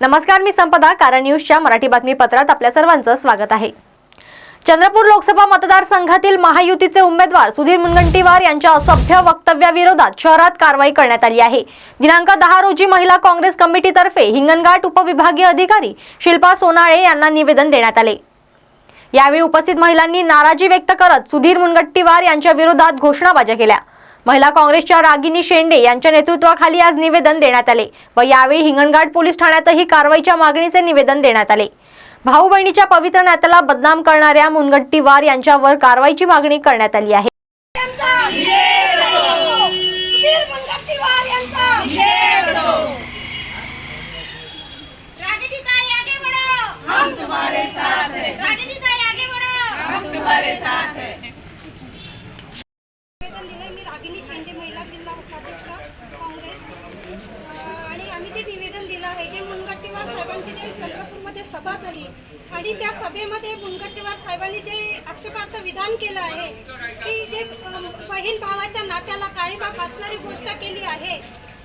नमस्कार मी संपदा कारण न्यूजच्या मराठी बातमीपत्रात आपल्या सर्वांचं स्वागत आहे. चंद्रपूर लोकसभा मतदारसंघातील महायुतीचे उमेदवार सुधीर मुनगंटीवार यांच्या असभ्य वक्तव्याविरोधात शहरात कारवाई करण्यात आली आहे. दिनांक दहा रोजी महिला काँग्रेस कमिटीतर्फे हिंगणघाट उपविभागीय अधिकारी शिल्पा सोनाळे यांना निवेदन देण्यात आले. यावेळी उपस्थित महिलांनी नाराजी व्यक्त करत सुधीर मुनगंटीवार यांच्या विरोधात घोषणाबाज्या केल्या. महिला काँग्रेसच्या रागिनी शेंडे यांच्या नेतृत्वाखाली आज निवेदन देण्यात आले व यावेळी हिंगणघाट पोलीस ठाण्यातही कारवाईच्या मागणीचे निवेदन देण्यात आले. भाऊ बहिणीच्या पवित्र नात्याला बदनाम करणाऱ्या मुनगट्टीवार यांच्यावर कारवाईची मागणी करण्यात आली आहे यांचा सुधीर मुनगंटीवार यांचा राजनीताई आगे बढ़ो हम तुम्हारे साथ हैं राजनीताई आगे बढ़ो हम तुम्हारे साथ हैं निवेदन दिलंय मी रागिनी शेंडे महिला जिल्हा उपाध्यक्ष काँग्रेस अं, आणि आम्ही जे निवेदन दिलं आहे जे मुनगंटीवार साहेबांची जे चंद्रपूरमध्ये सभा झाली आणि त्या सभेमध्ये मुनगंटीवार साहेबांनी जे आक्षेपार्थ विधान केलं आहे की जे बहीण भावाच्या नात्याला काळीबाप असणारी गोष्ट केली आहे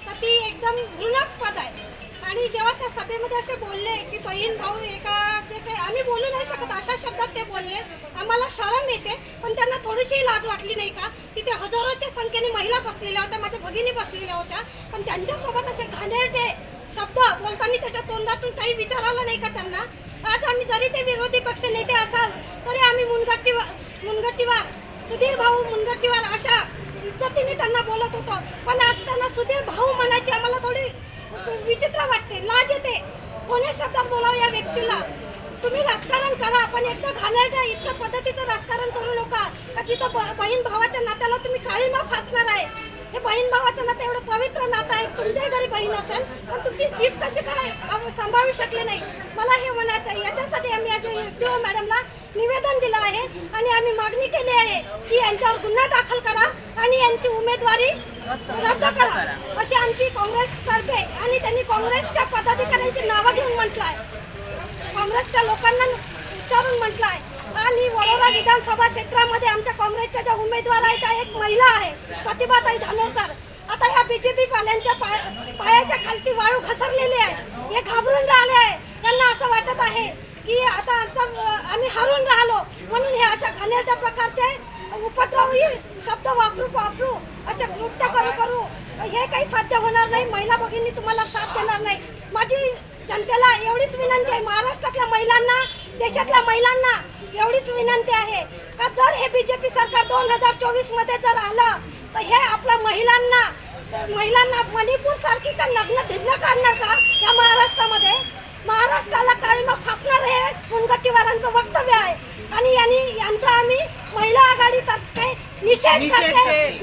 तर ती एकदम घृणास्पद आहे. आणि जेव्हा त्या सभेमध्ये असे बोलले की बहीण भाऊ एका जे काही आम्ही बोलू नाही शकत अशा शब्दात ते बोलले. आम्हाला शरम येते पण त्यांना थोडीशी लाज वाटली नाही का? तिथे हजारोच्या संख्येने महिला बसलेल्या होत्या माझ्या भगिनी बसलेल्या होत्या पण त्यांच्यासोबत असे घाणेरडे शब्द बोलताना त्याच्या तोंडातून काही विचारायला नाही का त्यांना? आज आम्ही जरी ते विरोधी पक्ष नेते असाल तरी आम्ही मुनगट्टीवार मुनगट्टीवार सुधीर भाऊ मुनगट्टीवार अशा इज्जतीने त्यांना बोलत होतो. पण आज त्यांना सुधीर भाऊ म्हणायची आम्हाला थोडी विचित्र वाटते. लाज येते. कोण्या शब्दात बोलावं या व्यक्तीला? तुम्ही राजकारण करा पण एकदा घाणेरड्या इतक्या पद्धतीचं राजकारण करू नका. का तिथं ब- बहीण भावाच्या नात्याला तुम्ही काळीमा फासणार आहे? हे बहीण भावाचं नातं एवढं पवित्र नातं आहे. तुमच्याही घरी बहीण असेल पण तुमची जीभ कशी काय सांभाळू शकले नाही? मला हे म्हणायचं आहे. याच्यासाठी आम्ही आज एस डी ओ मॅडमला निवेदन दिलं आहे आणि आम्ही मागणी केली आहे की यांच्यावर गुन्हा दाखल करा आणि यांची उमेदवारी रद्द करा. अशी आमची काँग्रेस तर्फे आणि त्यांनी काँग्रेसच्या पदाधिकाऱ्यांची नावं घेऊन म्हटलं आहे. काँग्रेसच्या लोकांना विचारून म्हटलं आहे. आणि वडोरा विधानसभा क्षेत्रामध्ये आमच्या काँग्रेसच्या ज्या उमेदवार आहेत त्या एक महिला आहे प्रतिभाताई धानोरकर. आता ह्या बीजेपी वाल्यांच्या पाय पायाच्या खालची वाळू घसरलेली आहे. हे घाबरून राहिले आहे. त्यांना असं वाटत आहे की आता आमचा आम्ही हरून राहिलो. म्हणून हे अशा घाणेरड्या प्रकारचे उपद्रवी शब्द वापरू वापरू असे कृत्य करू करू. हे काही साध्य होणार नाही. महिला भगिनी तुम्हाला साथ देणार नाही. माझी जनतेला एवढीच विनंती आहे. महाराष्ट्रातल्या महिलांना देशातल्या महिलांना एवढीच विनंती आहे का जर हे बीजेपी सरकार दोन हजार चोवीसमध्ये जर आलं तर हे आपल्या महिलांना महिलांना मणिपूर सारखी का लग्न धिन्न काढणार का या महाराष्ट्रामध्ये? महाराष्ट्राला काळीमा फासणार हे मुनगट्टीवारांचं वक्तव्य आहे. आणि यांनी यांचा आम्ही महिला आघाडीतर्फे निषेध करते.